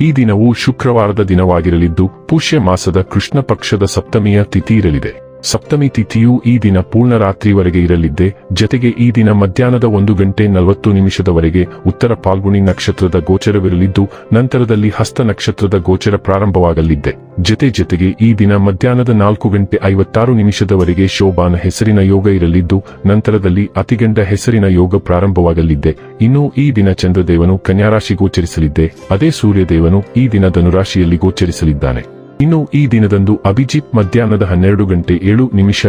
ಈ ದಿನವು ಶುಕ್ರವಾರದ ದಿನವಾಗಿರಲಿದ್ದು ಪುಷ್ಯ ಮಾಸದ ಕೃಷ್ಣ ಪಕ್ಷದ ಸಪ್ತಮಿಯ ತಿಥಿ ಇರಲಿದೆ ಸಪ್ತಮಿ ತಿಥಿಯು ಈ ದಿನ ಪೂರ್ಣ ರಾತ್ರಿವರೆಗೆ ಇರಲಿದ್ದೆ, ಜತೆಗೆ ಈ ದಿನ ಮಧ್ಯಾಹ್ನದ ಒಂದು ಗಂಟೆ ನಲವತ್ತು ನಿಮಿಷದವರೆಗೆ ಉತ್ತರ ಪಾಲ್ಗುಣಿ ನಕ್ಷತ್ರದ ಗೋಚರವಿರಲಿದ್ದು, ನಂತರದಲ್ಲಿ ಹಸ್ತ ನಕ್ಷತ್ರದ ಗೋಚರ ಪ್ರಾರಂಭವಾಗಲಿದ್ದೆ. ಜತೆ ಜತೆಗೆ ಈ ದಿನ ಮಧ್ಯಾಹ್ನದ ನಾಲ್ಕು ಗಂಟೆ ಐವತ್ತಾರು ನಿಮಿಷದವರೆಗೆ ಶೋಭಾನ ಹೆಸರಿನ ಯೋಗ ಇರಲಿದ್ದು, ನಂತರದಲ್ಲಿ ಅತಿಗಂಡ ಹೆಸರಿನ ಯೋಗ ಪ್ರಾರಂಭವಾಗಲಿದ್ದೆ. ಇನ್ನು ಈ ದಿನ ಚಂದ್ರದೇವನು ಕನ್ಯಾರಾಶಿ ಗೋಚರಿಸಲಿದ್ದೆ. ಅದೇ ಸೂರ್ಯದೇವನು ಈ ದಿನ ಧನುರಾಶಿಯಲ್ಲಿ ಗೋಚರಿಸಲಿದ್ದಾನೆ. ಇನ್ನು ಈ ದಿನದಂದು ಅಭಿಜಿತ್ ಮಧ್ಯಾಹ್ನದ ಹನ್ನೆರಡು ಗಂಟೆ ಏಳು ನಿಮಿಷ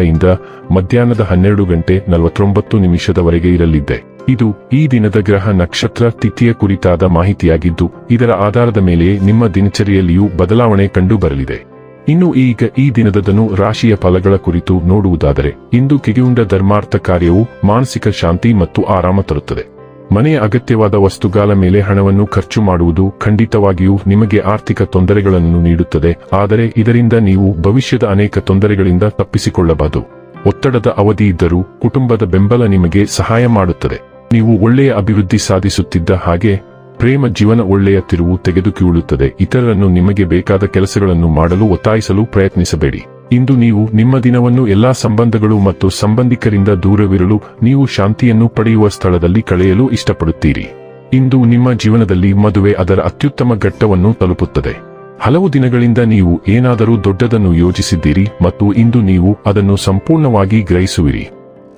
ಮಧ್ಯಾಹ್ನದ ಹನ್ನೆರಡು ಗಂಟೆ ನಲವತ್ತೊಂಬತ್ತು ನಿಮಿಷದವರೆಗೆ ಇರಲಿದೆ. ಇದು ಈ ದಿನದ ಗ್ರಹ ನಕ್ಷತ್ರ ತಿಥಿಯ ಕುರಿತಾದ ಮಾಹಿತಿಯಾಗಿದ್ದು, ಇದರ ಆಧಾರದ ಮೇಲೆ ನಿಮ್ಮ ದಿನಚರಿಯಲ್ಲಿಯೂ ಬದಲಾವಣೆ ಕಂಡು ಬರಲಿದೆ ಇನ್ನು ಈಗ ಈ ದಿನದದನು ರಾಶಿಯ ಫಲಗಳ ಕುರಿತು ನೋಡುವುದಾದರೆ, ಇಂದು ಕಿಗಿಯುಂಡ ಧರ್ಮಾರ್ಥ ಕಾರ್ಯವು ಮಾನಸಿಕ ಶಾಂತಿ ಮತ್ತು ಆರಾಮ ತರುತ್ತದೆ. ಮನೆಯ ಅಗತ್ಯವಾದ ವಸ್ತುಗಳ ಮೇಲೆ ಹಣವನ್ನು ಖರ್ಚು ಮಾಡುವುದು ಖಂಡಿತವಾಗಿಯೂ ನಿಮಗೆ ಆರ್ಥಿಕ ತೊಂದರೆಗಳನ್ನು ನೀಡುತ್ತದೆ, ಆದರೆ ಇದರಿಂದ ನೀವು ಭವಿಷ್ಯದ ಅನೇಕ ತೊಂದರೆಗಳಿಂದ ತಪ್ಪಿಸಿಕೊಳ್ಳಬಹುದು ಒತ್ತಡದ ಅವಧಿ ಇದ್ದರೂ ಕುಟುಂಬದ ಬೆಂಬಲ ನಿಮಗೆ ಸಹಾಯ ಮಾಡುತ್ತದೆ. ನೀವು ಒಳ್ಳೆಯ ಅಭಿವೃದ್ಧಿ ಸಾಧಿಸುತ್ತಿದ್ದ ಹಾಗೆ ಪ್ರೇಮ ಜೀವನ ಒಳ್ಳೆಯ ತಿರುವು ತೆಗೆದುಕೊಳ್ಳುತ್ತದೆ ಇತರರನ್ನು ನಿಮಗೆ ಬೇಕಾದ ಕೆಲಸಗಳನ್ನು ಮಾಡಲು ಒತ್ತಾಯಿಸಲು ಪ್ರಯತ್ನಿಸಬೇಡಿ. ಇಂದು ನೀವು ನಿಮ್ಮ ದಿನವನ್ನು ಎಲ್ಲಾ ಸಂಬಂಧಗಳು ಮತ್ತು ಸಂಬಂಧಿಕರಿಂದ ದೂರವಿರಲು ನೀವು ಶಾಂತಿಯನ್ನು ಪಡೆಯುವ ಸ್ಥಳದಲ್ಲಿ ಕಳೆಯಲು ಇಷ್ಟಪಡುತ್ತೀರಿ. ಇಂದು ನಿಮ್ಮ ಜೀವನದಲ್ಲಿ ಮದುವೆ ಅದರ ಅತ್ಯುತ್ತಮ ಘಟ್ಟವನ್ನು ತಲುಪುತ್ತದೆ. ಹಲವು ದಿನಗಳಿಂದ ನೀವು ಏನಾದರೂ ದೊಡ್ಡದನ್ನು ಯೋಜಿಸಿದ್ದೀರಿ ಮತ್ತು ಇಂದು ನೀವು ಅದನ್ನು ಸಂಪೂರ್ಣವಾಗಿ ಗ್ರಹಿಸುವಿರಿ.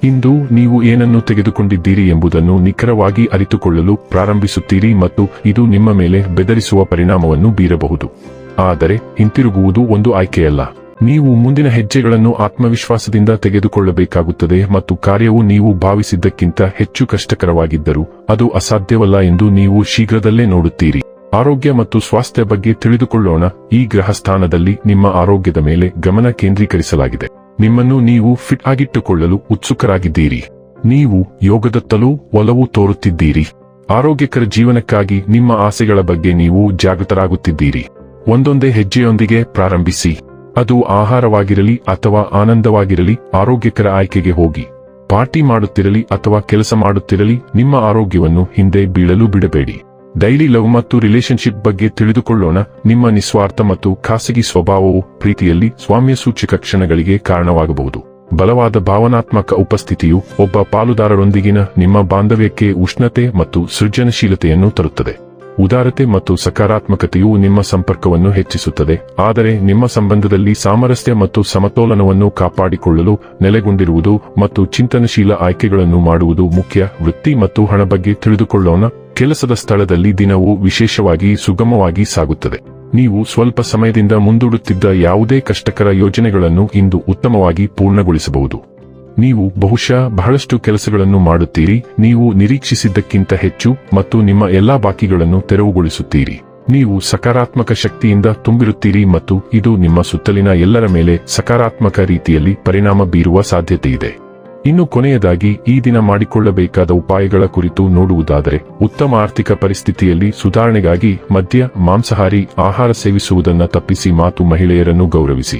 ಇಂದು ನೀವು ಏನನ್ನು ತೆಗೆದುಕೊಂಡಿದ್ದೀರಿ ಎಂಬುದನ್ನು ನಿಖರವಾಗಿ ಅರಿತುಕೊಳ್ಳಲು ಪ್ರಾರಂಭಿಸುತ್ತೀರಿ ಮತ್ತು ಇದು ನಿಮ್ಮ ಮೇಲೆ ಬೆದರಿಸುವ ಪರಿಣಾಮವನ್ನು ಬೀರಬಹುದು. ಆದರೆ ಹಿಂತಿರುಗುವುದು ಒಂದು ಆಯ್ಕೆಯಲ್ಲ. ನೀವು ಮುಂದಿನ ಹೆಜ್ಜೆಗಳನ್ನು ಆತ್ಮವಿಶ್ವಾಸದಿಂದ ತೆಗೆದುಕೊಳ್ಳಬೇಕಾಗುತ್ತದೆ ಮತ್ತು ಕಾರ್ಯವು ನೀವು ಭಾವಿಸಿದ್ದಕ್ಕಿಂತ ಹೆಚ್ಚು ಕಷ್ಟಕರವಾಗಿದ್ದರೂ ಅದು ಅಸಾಧ್ಯವಲ್ಲ ಎಂದು ನೀವು ಶೀಘ್ರದಲ್ಲೇ ನೋಡುತ್ತೀರಿ. ಆರೋಗ್ಯ ಮತ್ತು ಸ್ವಾಸ್ಥ್ಯ ಬಗ್ಗೆ ತಿಳಿದುಕೊಳ್ಳೋಣ. ಈ ಗ್ರಹ ಸ್ಥಾನದಲ್ಲಿ ನಿಮ್ಮ ಆರೋಗ್ಯದ ಮೇಲೆ ಗಮನ ಕೇಂದ್ರೀಕರಿಸಲಾಗಿದೆ. ನಿಮ್ಮನ್ನು ನೀವು ಫಿಟ್ ಆಗಿಟ್ಟುಕೊಳ್ಳಲು ಉತ್ಸುಕರಾಗಿದ್ದೀರಿ. ನೀವು ಯೋಗದತ್ತಲೂ ಒಲವು ತೋರುತ್ತಿದ್ದೀರಿ. ಆರೋಗ್ಯಕರ ಜೀವನಕ್ಕಾಗಿ ನಿಮ್ಮ ಆಸೆಗಳ ಬಗ್ಗೆ ನೀವು ಜಾಗೃತರಾಗುತ್ತಿದ್ದೀರಿ. ಒಂದೊಂದೇ ಹೆಜ್ಜೆಯೊಂದಿಗೆ ಪ್ರಾರಂಭಿಸಿ. ಅದು ಆಹಾರವಾಗಿರಲಿ ಅಥವಾ ಆನಂದವಾಗಿರಲಿ, ಆರೋಗ್ಯಕರ ಆಯ್ಕೆಗೆ ಹೋಗಿ. ಪಾರ್ಟಿ ಮಾಡುತ್ತಿರಲಿ ಅಥವಾ ಕೆಲಸ ಮಾಡುತ್ತಿರಲಿ, ನಿಮ್ಮ ಆರೋಗ್ಯವನ್ನು ಹಿಂದೆ ಬೀಳಲು ಬಿಡಬೇಡಿ. ಡೈಲಿ ಲವ್ ಮತ್ತು ರಿಲೇಶನ್ಶಿಪ್ ಬಗ್ಗೆ ತಿಳಿದುಕೊಳ್ಳೋಣ. ನಿಮ್ಮ ನಿಸ್ವಾರ್ಥ ಮತ್ತು ಖಾಸಗಿ ಸ್ವಭಾವವು ಪ್ರೀತಿಯಲ್ಲಿ ಸ್ವಾಮ್ಯ ಸೂಚಕ ಕ್ಷಣಗಳಿಗೆ ಕಾರಣವಾಗಬಹುದು. ಬಲವಾದ ಭಾವನಾತ್ಮಕ ಉಪಸ್ಥಿತಿಯು ಒಬ್ಬ ಪಾಲುದಾರರೊಂದಿಗಿನ ನಿಮ್ಮ ಬಾಂಧವ್ಯಕ್ಕೆ ಉಷ್ಣತೆ ಮತ್ತು ಸೃಜನಶೀಲತೆಯನ್ನು ತರುತ್ತದೆ. ಉದಾರತೆ ಮತ್ತು ಸಕಾರಾತ್ಮಕತೆಯು ನಿಮ್ಮ ಸಂಪರ್ಕವನ್ನು ಹೆಚ್ಚಿಸುತ್ತದೆ, ಆದರೆ ನಿಮ್ಮ ಸಂಬಂಧದಲ್ಲಿ ಸಾಮರಸ್ಯ ಮತ್ತು ಸಮತೋಲನವನ್ನು ಕಾಪಾಡಿಕೊಳ್ಳಲು ನೆಲೆಗೊಂಡಿರುವುದು ಮತ್ತು ಚಿಂತನಶೀಲ ಆಯ್ಕೆಗಳನ್ನು ಮಾಡುವುದು ಮುಖ್ಯ. ವೃತ್ತಿ ಮತ್ತು ಹಣ ಬಗ್ಗೆ ತಿಳಿದುಕೊಳ್ಳೋಣ. ಕೆಲಸದ ಸ್ಥಳದಲ್ಲಿ ದಿನವು ವಿಶೇಷವಾಗಿ ಸುಗಮವಾಗಿ ಸಾಗುತ್ತದೆ. ನೀವು ಸ್ವಲ್ಪ ಸಮಯದಿಂದ ಮುಂದೂಡುತ್ತಿದ್ದ ಯಾವುದೇ ಕಷ್ಟಕರ ಯೋಜನೆಗಳನ್ನು ಇಂದು ಉತ್ತಮವಾಗಿ ಪೂರ್ಣಗೊಳಿಸಬಹುದು. ನೀವು ಬಹುಶಃ ಬಹಳಷ್ಟು ಕೆಲಸಗಳನ್ನು ಮಾಡುತ್ತೀರಿ, ನೀವು ನಿರೀಕ್ಷಿಸಿದ್ದಕ್ಕಿಂತ ಹೆಚ್ಚು ಮತ್ತು ನಿಮ್ಮ ಎಲ್ಲಾ ಬಾಕಿಗಳನ್ನು ತೆರವುಗೊಳಿಸುತ್ತೀರಿ. ನೀವು ಸಕಾರಾತ್ಮಕ ಶಕ್ತಿಯಿಂದ ತುಂಬಿರುತ್ತೀರಿ ಮತ್ತು ಇದು ನಿಮ್ಮ ಸುತ್ತಲಿನ ಎಲ್ಲರ ಮೇಲೆ ಸಕಾರಾತ್ಮಕ ರೀತಿಯಲ್ಲಿ ಪರಿಣಾಮ ಬೀರುವ ಸಾಧ್ಯತೆಯಿದೆ. ಇನ್ನು ಕೊನೆಯದಾಗಿ, ಈ ದಿನ ಮಾಡಿಕೊಳ್ಳಬೇಕಾದ ಉಪಾಯಗಳ ಕುರಿತು ನೋಡುವುದಾದರೆ, ಉತ್ತಮ ಆರ್ಥಿಕ ಪರಿಸ್ಥಿತಿಯಲ್ಲಿ ಸುಧಾರಣೆಗಾಗಿ ಮದ್ಯ, ಮಾಂಸಾಹಾರಿ, ಆಹಾರ ಸೇವಿಸುವುದನ್ನು ತಪ್ಪಿಸಿ ಮಾತು ಮಹಿಳೆಯರನ್ನು ಗೌರವಿಸಿ.